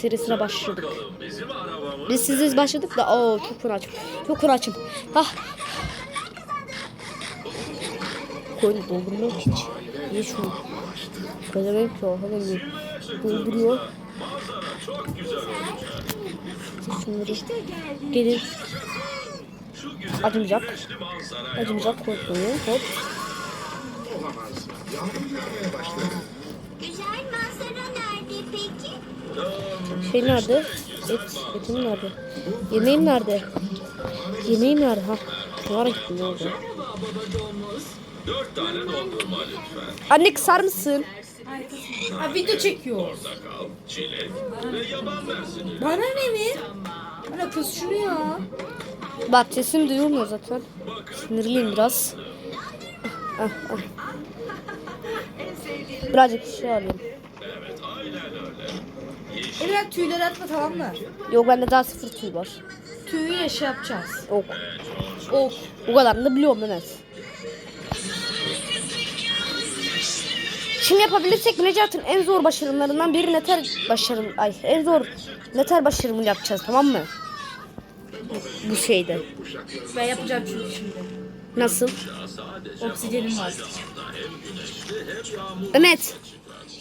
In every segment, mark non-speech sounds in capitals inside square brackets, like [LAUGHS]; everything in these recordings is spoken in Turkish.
serisine başladık. Biz siziz başladık da o çok uğraşım. Çok uğraşım. Ah. Koyun doldurmuyor ki hiç. Niye şunu? Söylemeyim ki o hemen bir dolduruyor. Şunları gelin. Acımayacak. Acımayacak korkmuyor. Hop. Güzel Şey nerede? Et, etim nerede? Yemeğim nerede? Yemeğim nerede? Ha. Şunlara gittim ne oldu? Anne kısar mısın? Ha video çekiyor. Bana ne mi? Bana kız şunu ya. Bak sesim duyulmuyor zaten. Sinirliyim biraz. Ah, ah. Birazcık şey alayım. Evren tüyleri atma tamam mı? Yok bende daha sıfır tüy var. Tüyü yaşı yapacağız. Ok. Ok. O kadarını da biliyorum Mehmet. Şimdi yapabilirsek Necat'ın en zor başarımlarından biri neter başarım ay en zor neter başarımını yapacağız tamam mı? Bu, bu şeyde. Ben yapacağım çünkü şimdi. Nasıl? Obsidiyenim var. Mehmet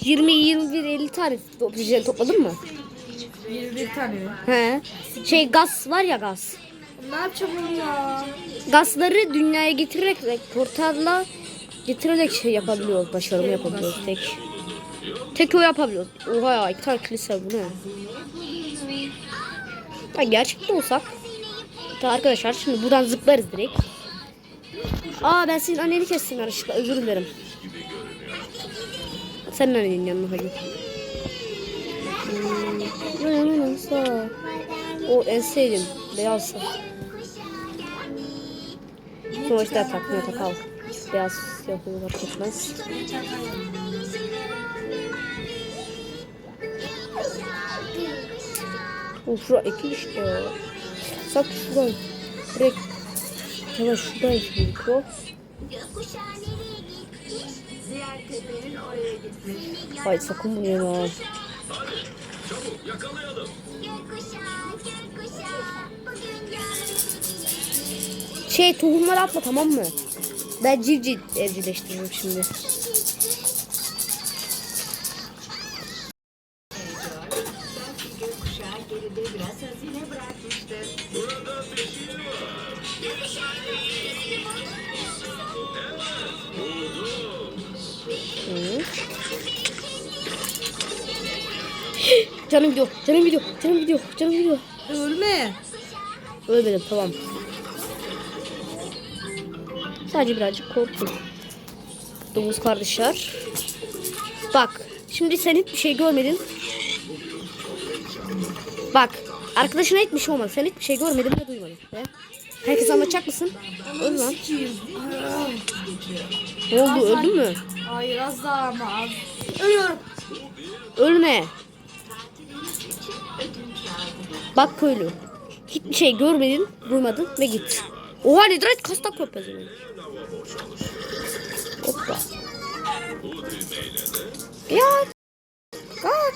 20 21 50 tane oksijen topladın mı? 21 tane? He. Şey gaz var ya gaz. Ne yapacağım onu ya? Gazları dünyaya getirerek portalla getirerek şey yapabiliyoruz. Başarımı yapabiliyoruz tek. Tek o yapabiliyoruz. Oha ya iki tane kilise bu ne? Ha, gerçekten olsak. Arkadaşlar şimdi buradan zıplarız direkt. Aa ben senin anneni kestim yanlışlıkla özür dilerim. Senin annenin yanına hadi. Hmm. O en sevdiğim beyaz. Sonuçta takmıyor takal. Beyaz siyah fark etmez. O şura ekil işte. Sak şuradan. Direkt. Hemen şuradan ekil o. Gökkuşağı nereye gitti? Diğer tepenin oraya gitmiş. Ay sakın bunu yeme. yarın. Şey tohumları atma tamam mı? Ben civciv evcilleştiriyorum şimdi. Canım gidiyor, canım gidiyor, canım gidiyor, canım gidiyor. Ölme. Ölmedim tamam. Sadece birazcık korktum. Domuz kardeşler. Bak. Şimdi sen hiçbir şey görmedin. Bak. Arkadaşına hiçbir şey olmadı. Sen hiçbir şey görmedin ve duymadın. He? Herkes anlatacak mısın? Öl lan. Ne oldu? Öldün mü? Hayır az daha ama az. Ölüyorum. Ölme. Bak köylü. Hiçbir şey görmedin, duymadın ve git. Oha ne direkt kastak kopyası. Hoppa. Ya. Kaç.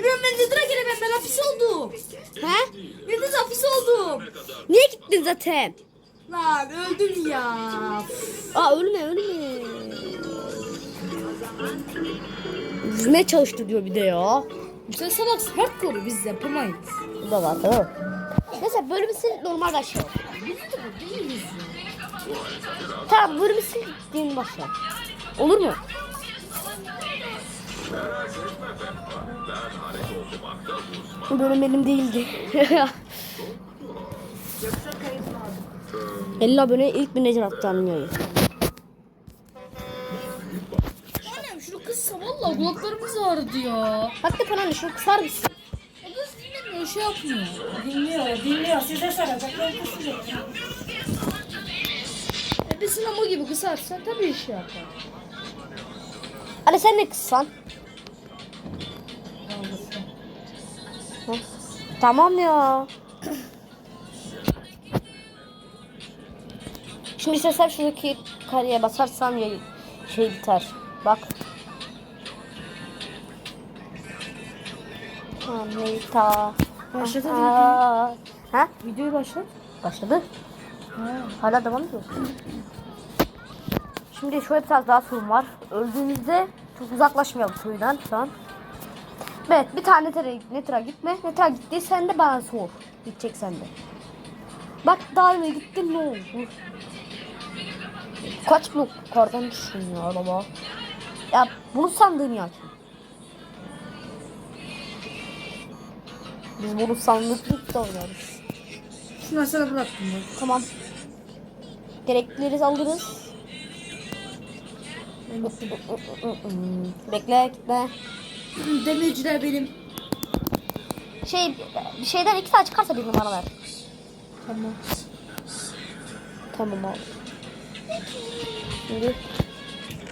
Evren ben de direkt ben, ben hapis oldum. He? Ben de hapis oldum. Niye gittin zaten? Lan öldüm ya. Aa ölme ölme. Yüzmeye çalıştı diyor bir de ya. Sen salak hardcore biz yapamayız. Bu da var tamam. Neyse bölümü sil normal başla. Biz de değiliz. Tamam bölümü din başla. Olur mu? Bu bölüm benim değildi. [LAUGHS] 50 abone ilk bir Necer attı anlıyor. Valla kulaklarımız ağrıdı ya. Hakikaten anne şunu kısar mısın? O kız dinlemiyor şey yapmıyor. Dinliyor, dinliyor. Size kısmıyor. E bir sinema gibi kısarsa tabii şey yapar. Anne sen ne kıssan? Tamam ya. Şimdi istesem şuradaki kareye basarsam ya şey biter. Bak. Hamita. Başladı. Ha? Videoyu başlat. Başladı. Hala devam ediyor. Şimdi şöyle biraz daha sorun var. Öldüğümüzde çok uzaklaşmayalım suyundan şu an. Evet bir tane netra, netra gitme. Netra gitti sen de bana sor. Gidecek sen de. Bak daima gittin ne oldu? Kaç blok yukarıdan düştün ya araba. Ya bunu sandığın ya. Biz bunu sandıklıkta oynarız. Şunu sana bıraktım bak. Tamam. Gereklileri alırız. Ben. Bekle gitme. Demirciler benim. Şey bir şeyden iki saat çıkarsa bir numara ver. Tamam. Tamam abi. Şimdi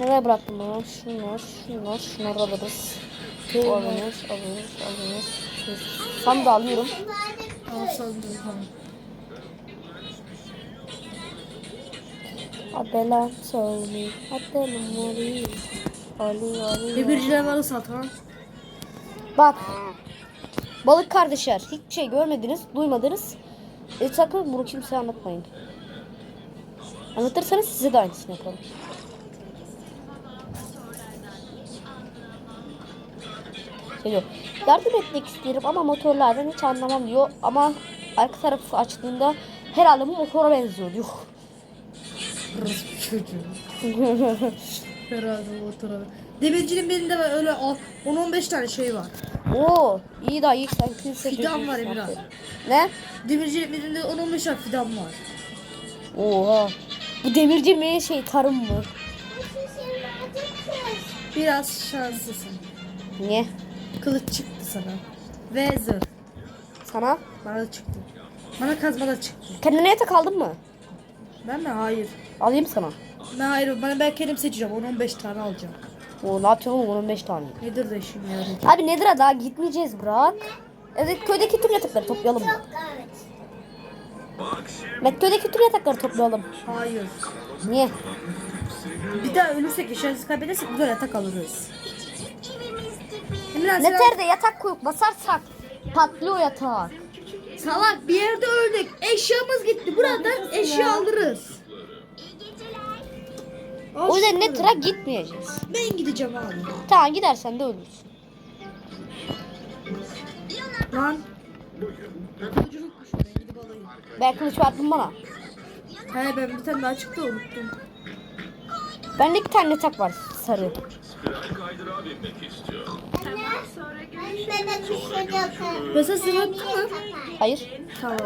nereye bıraktım bunu? Şunlar, şunlar, şunları alırız. Alırız, alırız, alırız. Tam da alıyorum. Al sandım tamam. Adela Sony, Adela Mori. Ali, Ali. Demirciler bana sat ha. Bak. Balık kardeşler. Hiçbir şey görmediniz, duymadınız. E, sakın bunu kimseye anlatmayın. Anlatırsanız size de aynısını yaparım. Şey diyor, yardım etmek isterim ama motorlardan hiç anlamam diyor. Ama arka tarafı açtığında herhalde bu motora benziyor diyor. Burası bir çocuğu. Herhalde motora. Demircinin benim de öyle al- 10-15 tane şey var. Oo, iyi daha iyi sen kimse Fidan var aferin. Ne? Demircinin birinde 10-15 tane fidan var. Oha. Bu demirci mi şey tarım mı? Biraz şanslısın. Niye? Kılıç çıktı sana. Ve zırh. Sana? Bana da çıktı. Bana kazma da çıktı. Kendine yatak aldın mı? Ben mi? Hayır. Alayım sana. Ben hayır. Ben, ben kendim seçeceğim. 10-15 tane alacağım. O ne yapacağım oğlum 15 tane. Nedir de şimdi yarayacak? Abi nedir daha gitmeyeceğiz bırak. Evet köydeki tüm yatakları toplayalım mı? Evet köydeki tüm yatakları toplayalım. Hayır. Niye? Bir daha ölürsek, eşyamızı kaybedersek burada yatak alırız. Emrah Ne sen terde yatak koyup basarsak patlıyor yatak. salak bir yerde öldük. Eşyamız gitti. Buradan eşya alırız. Al O yüzden şunları. ne tıra gitmeyeceğiz. Ben gideceğim abi. Tamam gidersen de ölürsün. Lan. Ben gidip alayım. Ben kılıç verdim bana. He ben bir tane daha çıktı unuttum. Bende iki tane yatak var sarı. Mesela sen attın mı? Hayır. Tamam.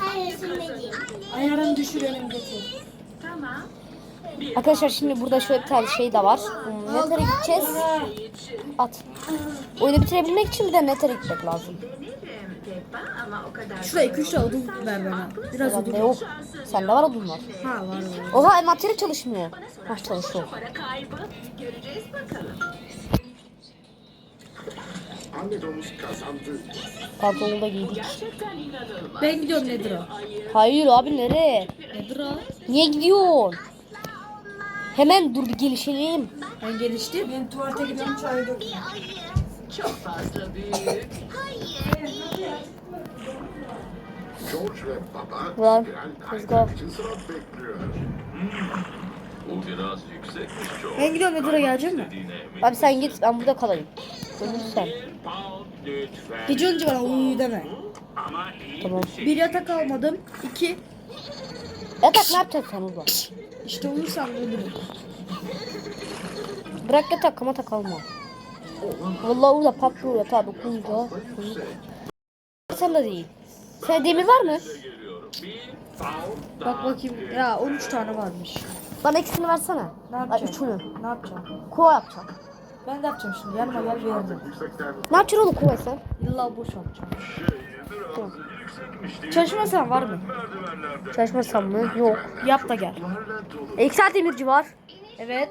Hayır değil. Ayarını düşür önümdeki. Arkadaşlar şimdi burada şöyle bir tane şey de var. Hmm, Nether'e gideceğiz. At. Oyunu bitirebilmek için bir de Nether'e gitmek lazım. Şuraya 2-3 tane odun ver bana. Biraz odun. Bende yok. Sende var odun var. Ha var var. Oha envanteri çalışmıyor. Ha çalışıyor. Anne domuz kazandı. Pantolonu da giydik. Ben gidiyorum nedir o? Hayır abi nereye? Nedir o? Niye gidiyorsun? Hemen dur bir gelişelim. Ben geliştim. Ben tuvalete gidiyorum çay dök. George ve baba Ulan, birer let's go. için sıra bekliyor. Bu biraz yüksekmiş çok. Ben gidiyorum o gelecek mi? Abi sen git ben burada kalayım. Ölürsen. Pound lütfen. Gece önce bana uyu deme. Ama iyi Tamam. bir şey. Bir yatak almadım. İki. Yatak ne yapacaksın sen orada? İşte uyursam ölürüm. Bırak yatak ama tak alma. Vallahi orada patlıyor yatağa dokununca. Sen de değil. Sen demir var mı? Bak bakayım. Ya 13 tane varmış. Bana ikisini versene. Ne Ay, yapacağım? üçünü. Ne yapacağım? Kova yapacağım. Ben de yapacağım şimdi. Yanıma gel vereceğim. Yüksekten Ne yapacaksın oğlum kova sen? İlla boş yapacağım. Çalışmasan var mı? Çalışmasam mı? Yok. Yap da gel. E, saat demirci var. Evet.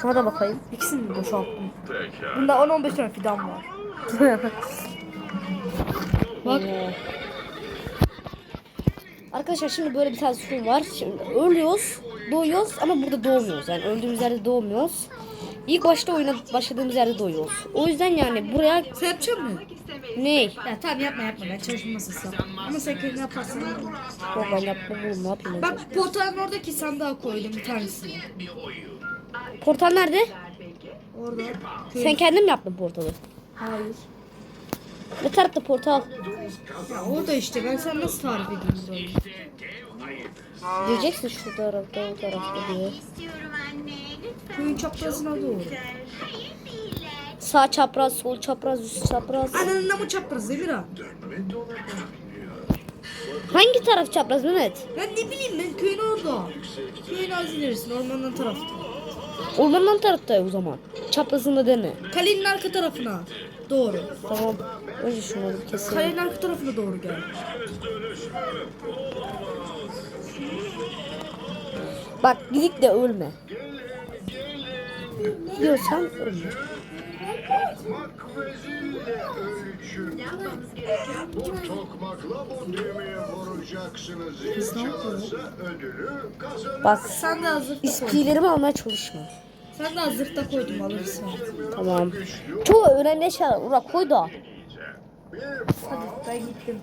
Şuna da bakayım. İkisini mi boşalttım? Bunda 10-15 tane fidan var. [LAUGHS] Bak. Arkadaşlar şimdi böyle bir tane sorun var. Şimdi ölüyoruz, doğuyoruz ama burada doğmuyoruz. Yani öldüğümüz yerde doğmuyoruz. ilk başta oyuna başladığımız yerde doyuyoruz. O yüzden yani buraya yapacak mısın? Ne? Ya tamam yapma yapma ben çalışma masası yap. Ama sen kendin yaparsın. Yok ben yapmam oğlum ne yapayım? ben? Bak portalın oradaki sandığa koydum bir tanesini. Portal nerede? Orada. Sen kendin mi yaptın portalı? Hayır. Ne tarafta portal? Ya orada işte ben sana nasıl tarif edeyim burayı? Diyeceksin şu tarafta o tarafta diye. Köyün çaprazına doğru. Sağ çapraz, sol çapraz, üst çapraz. Ananın namı çapraz Emirhan. Hangi taraf çapraz Mehmet? Ben ne bileyim ben köyün orada. Köyün az ilerisi ormanın tarafta. Ormanın tarafta o zaman. Çaprazında deme. Kalenin arka tarafına doğru. Tamam. Önce şunu bir keselim. Kalenin arka tarafına doğru gel. Bak gidik de ölme. Diyorsan ölme. Tokmak ve zille ölçün. Bu tokmakla bu düğmeye vuracaksınız. Zil çalarsa ödülü kazanırsınız. Bak Sen de hazırda koy. iskilerimi almaya çalışma. Sen de hazırda koydum alırsın. Tamam. Çok önemli şeyler. Uğra koy da. Hadi ben gittim.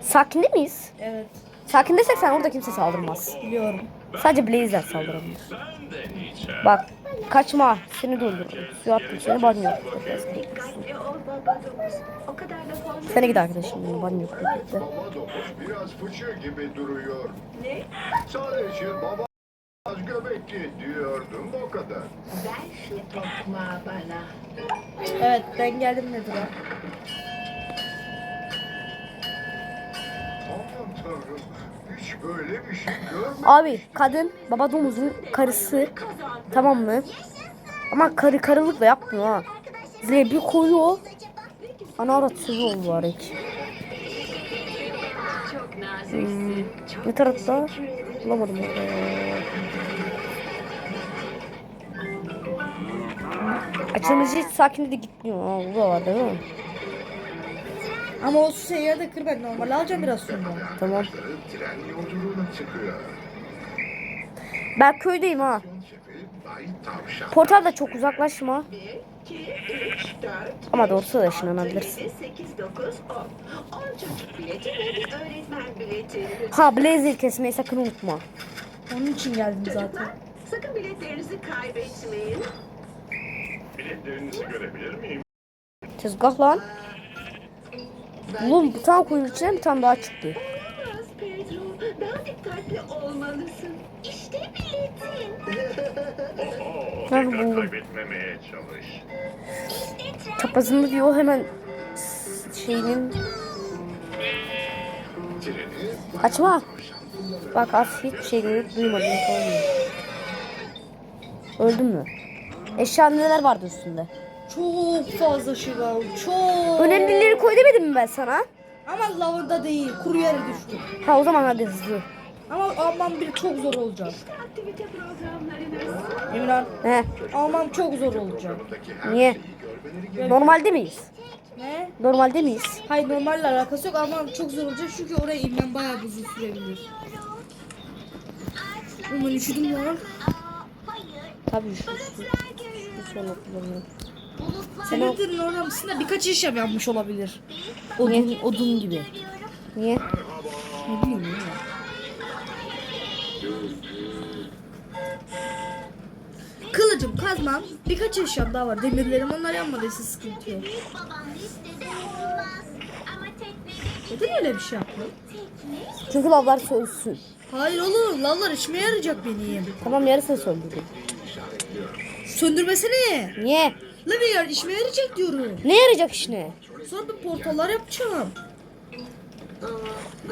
Sakinde miyiz? Evet Sakin desek sen orada kimse saldırmaz. biliyorum. Sadece Blazer saldırabilir. Bak kaçma seni doldurdum. Suya attım seni banyo. Seni git arkadaşım banyo. Bekle. Baba domuz biraz fıçı gibi duruyor. Ne? Sadece baba az göbekli diyordum o kadar. Evet ben geldim Nedir'a. Hiç böyle bir şey görmedim. Abi kadın baba domuzun karısı tamam mı? Ama karı karılıkla yapmıyor ha. Zile bir koyuyor. Ana avrat sövüyor mübarek. Hmm, ne tarafta? Bulamadım. Açılımcı hiç sakin de gitmiyor. Ha, bu da var değil mi? Ama o seyyarı da kır ben normal alacağım biraz sonra. Tamam. Tren yolculuğuna çıkıyor. Ben köydeyim ha. Portal da çok uzaklaşma. Ama doğrusu da ışınlanabilirsin. 8, 9, 10. 10 çocuk bileti ve öğretmen bileti. Ha blazer kesmeyi sakın unutma. Onun için geldim zaten. Sakın biletlerinizi kaybetmeyin. Biletlerinizi görebilir miyim? Tezgah lan. Oğlum bir tane koyun içine bir tane daha çıktı. Biraz Pedro, daha dikkatli olmalısın. İşte biletin. Ben tekrar buldum. kaybetmemeye çalış. Çaprazında diyor hemen şeyinin Treni kaçma. Bak az hiç şey görüp duymadım? Öldün mü? Eşya neler vardı üstünde? Çok fazla şey var. Çok. Önemlileri koy demedim mi ben sana? Ama lavada değil. Kuru yere düştüm. Ha o zaman hadi hızlı. Ama almam bir çok zor olacak. Emirhan He almam çok zor olacak. niye? Normalde miyiz? Ne? Normalde miyiz? Hayır normalle alakası yok almam çok zor olacak çünkü oraya inmem bayağı uzun sürebilir. Aman üşüdüm lan. Tabii şu, şu, kullanıyorum. Sen Nedir'in orada mısın da birkaç iş yapmış olabilir. Odun, odun gibi. Niye? Ne bileyim ya. Kılıcım, kazmam, birkaç eşyam daha var. Demirlerim onlar yanmadıysa sıkıntı yok. Neden öyle bir şey yapıyor? Çünkü lavlar sönsün. Hayır oğlum, lavlar işime yarayacak benim. Tamam yarısını söndürdüm. Söndürmesene. Niye? La bir yer işime yarayacak diyorum. Ne yarayacak işine? Sonra bir portallar yapacağım.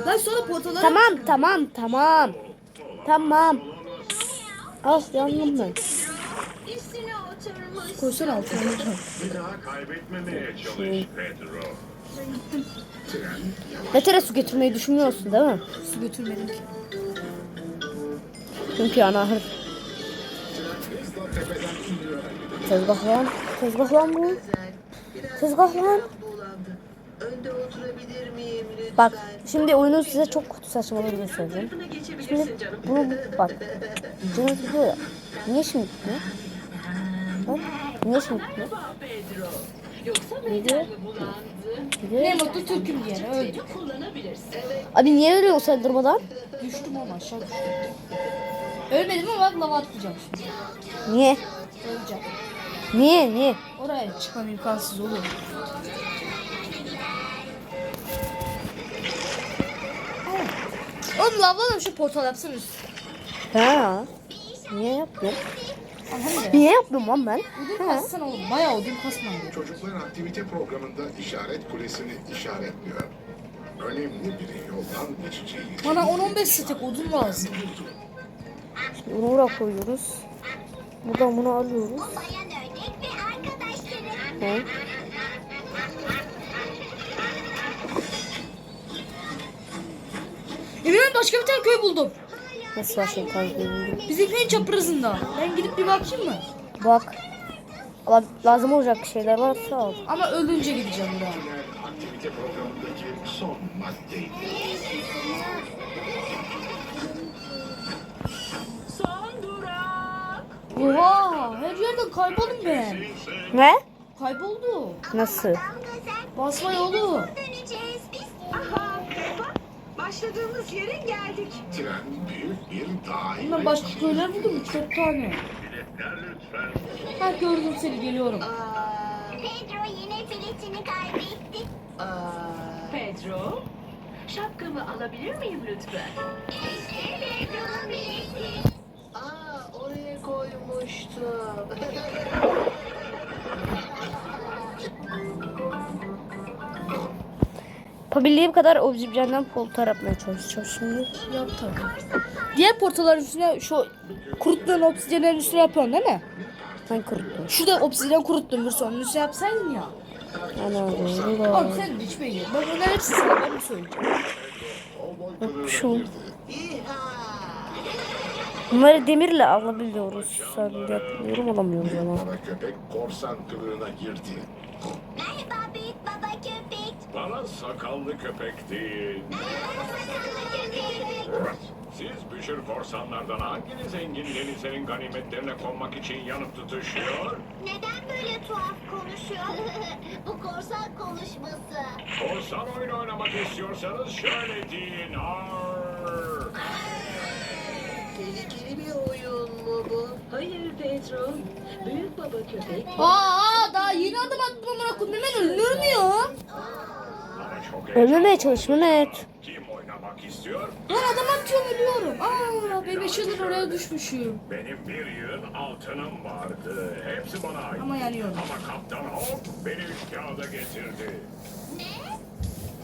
Lan sonra portallar Tamam tamam tamam. Tamam. Al yandım ben. üstüne oturmuş. koysan altına daha kaybetmemeye çalış Pedro. Vetere su getirmeyi düşünmüyorsun değil mi? Su götürmedim ki. Çünkü anahır. Tezgah lan. Tezgah lan bu. Tezgah lan. Bak şimdi oyunun size çok kötü saçmalığını göstereceğim. Şimdi bunu bak. Canım gidiyor ya. Niye şimdi gitmiyor? Bak. Niye şimdi gitmiyor? Gidiyor. Gidiyor. Ne mutlu Türk'üm diyene. Evet. Abi niye ölüyor sen durmadan? Düştüm ama aşağı düştüm. Ölmedim ama bak lava atlayacağım şimdi. Niye? Öleceğim. Niye? Niye? Oraya çıkmam imkansız olur. Oğlum lavla da şu portal yapsın üst. Ha. Niye ne? Niye yapmıyorum lan ben? Odun kassana oğlum. Bayağı odun gerekiyor. Çocuklar aktivite programında işaret kulesini işaretliyor. Önemli biri yoldan geçeceği için Bana 10-15 stek odun lazım. Bunu buraya koyuyoruz. Buradan bunu alıyoruz. Hı. Emirhan başka bir tane köy buldum. Nasıl başlayayım kazıyorum? Bizim en çaprazında. Ben gidip bir bakayım mı? Bak. Allah lazım olacak şeyler varsa al. Ama ölünce gideceğim durak. Oha! Her yerden kayboldum ben. Ne? Kayboldu. Nasıl? Basma yolu. döneceğiz biz. Aha bak. Başladığımız yere geldik. Tren büyük bir dağ ile Ben başka köyler buldum. Üç dört tane. Biletler lütfen. Ha gördüm seni geliyorum. Aa, Pedro yine biletini kaybetti. aa. Pedro. Şapkamı alabilir miyim lütfen? İşte Pedro'nun bileti. Aa oraya koymuştum. [LAUGHS] Yapabildiğim kadar obsidiyenden poltar yapmaya çalışacağım şimdi. Yap tabii. Diğer portaların üstüne şu kuruttuğun obsidyenlerin üstüne yapıyorsun değil mi? Ben kırıktım. Şurada obsidyen kuruttun bir sonra üstüne yapsaydın ya. Ana Oğlum doğru. sen hiç beğenir. Ben bunların hepsini sana ben mi söyleyeceğim? İha. Bunları demirle alabiliyoruz. Sen yapıyorum alamıyoruz ama. Köpek korsan kılığına girdi. Bana sakallı köpek köpek. Siz büşür korsanlardan hanginiz engin denizlerin ganimetlerine konmak için yanıp tutuşuyor? Neden böyle tuhaf konuşuyor? [LAUGHS] Bu korsan konuşması. Korsan oyun oynamak istiyorsanız şöyle deyin. Arr! Tehlikeli bir oyun mu bu? Hayır Pedro. Büyük baba köpek Aa daha yeni adım attım amına koyayım. Hemen ya? Ölmemeye çalış Mehmet. Kim oynamak istiyor? Lan adam atıyorum ölüyorum. Aa ben 5 yıldır oraya düşmüşüm. Benim bir yığın altınım vardı. Hepsi bana ait. Ama yanıyorum. Ama Kaptan Hawk beni üç kağıda getirdi.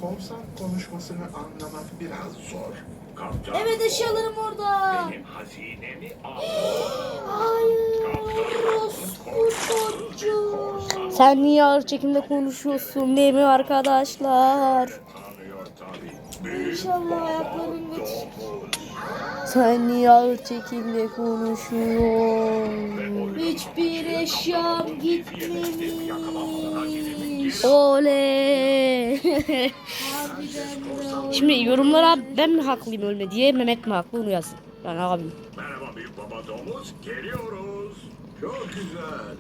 Korsan konuşmasını anlamak biraz zor. Kaptan Evet eşyalarım orada. benim hazinemi al. Hayır. Çocuğu. Sen niye ağır çekimde konuşuyorsun değil mi arkadaşlar? Tanıyor tabii. Büyük İnşallah ayaklarım domuz. Sen niye ağır çekimde konuşuyorsun? Hiçbir eşyam gitmemiş. Oley. Şimdi yorumlara ben mi haklıyım ölme diye Mehmet mi haklı onu yazın. Ben abim. Merhaba büyük baba domuz. Geliyoruz. Çok güzel.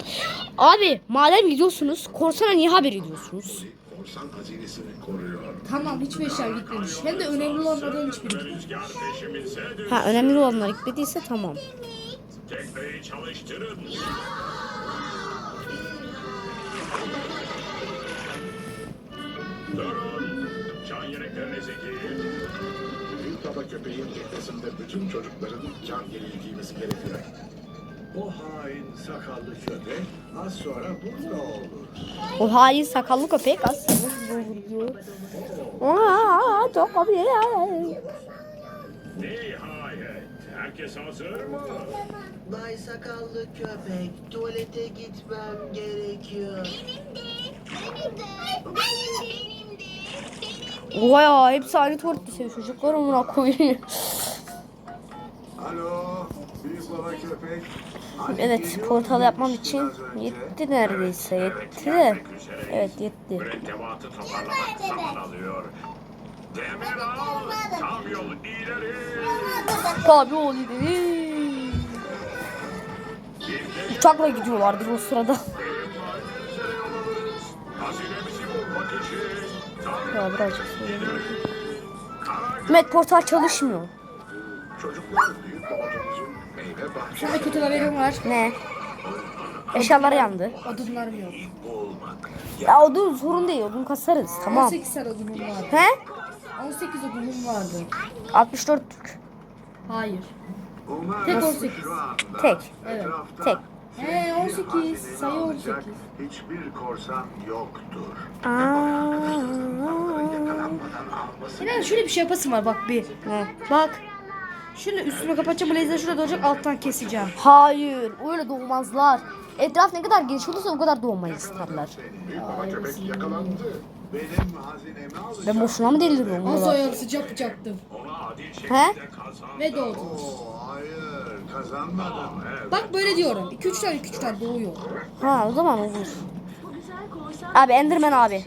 Abi madem gidiyorsunuz korsana niye haber ediyorsunuz? Korsan hazinesini koruyor. Tamam hiçbir eşyam gitmemiş. Hem de önemli olanlardan hiçbiri gitmemiş. Rüzgar peşimize düştü. Ha önemli olanlar gitmediyse tamam. Tekneyi çalıştırın. Durun. Can yeleklerinizi giyin. Büyük baba köpeğin teknesinde bütün çocukların can yeleği giymesi gerekiyor. O hain sakallı köpek az sonra burada olur. O hain sakallı köpek aslında diyor. Aa, çok komik. Nihayet. Herkes hazır mı? Bay sakallı köpek. Tuvalete gitmem gerekiyor. Benim de. Benim de. Benim de. Benim de. Benim de. Vay ya hepsi aynı tuvalette seviyor çocuklar amına koyayım. Alo, büyük baba köpek. Evet portal yapmam için yetti neredeyse yetti de. Evet yetti. Mürettebatı toparlamak zaman alıyor. Demir al. İleri. Uçakla gidiyorlardır o sırada. Ya birazcık söyleyeyim. Met portal çalışmıyor. Sana kötü haberim var. Ne? Eşyalar yandı. Odunlarım yok. Ya odun sorun değil odun kasarız tamam. 18 tane odunum vardı. He? 18 odunum vardı. 64 Hayır. Umarım Tek 18. şu anda tek. Evet. Tek. He 18. Sayı alacak 18. Hiçbir korsan yoktur. Aa. Yine şöyle bir şey yapasın var bak bir. Ne? Bak. Şunu üstüne kapatacağım. Blazer şurada olacak. Alttan keseceğim. Hayır öyle doğmazlar. Etraf ne kadar geniş olursa o kadar doğmayı isterler. Ben boşuna mı deliriyorum Az sıcak yapacaktım. He? Ve doğdu. Kazanmadım. Bak böyle diyorum. 2-3 tane 2-3 tane doğuyor. Ha o zaman olur. Abi Enderman abi.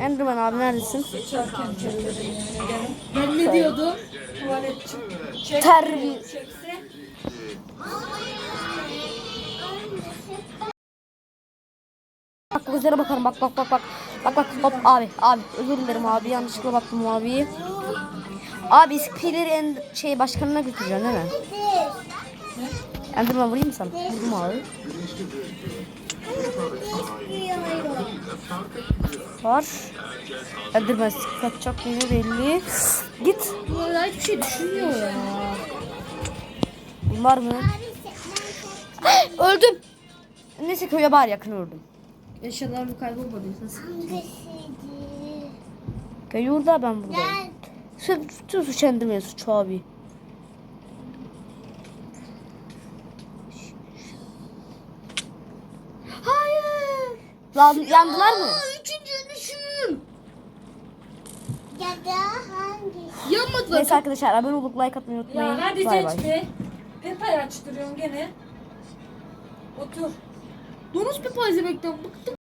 Enderman abi neredesin? Ben ne diyordum? Tuvalet çık. Çekse. Bak gözlere bakarım bak bak bak bak. Bak bak hop abi abi özür dilerim abi yanlışlıkla baktım abi. Abi ispileri en şey başkanına götüreceğim değil mi? Enderman vurayım mı sana? Vurdum abi. Var. Enderman kaçacak yine belli. Git. Bunlar hiçbir şey düşünmüyor ya. Bunlar mı? Öldüm. Neyse köye bari yakın öldüm. Eşyalarım kaybolmadı. Nasıl? Köy orada ben buradayım. Sen suç Enderman suç abi. Lan, yandılar mı? Üçüncü düşün. Ya da hangisi? Yanmadılar. Neyse arkadaşlar abone olup like atmayı unutmayın. Ya hadi Bay bay. seç be. Pepa'yı açtırıyorsun gene. Otur. Donuz bir izlemekten bıktım.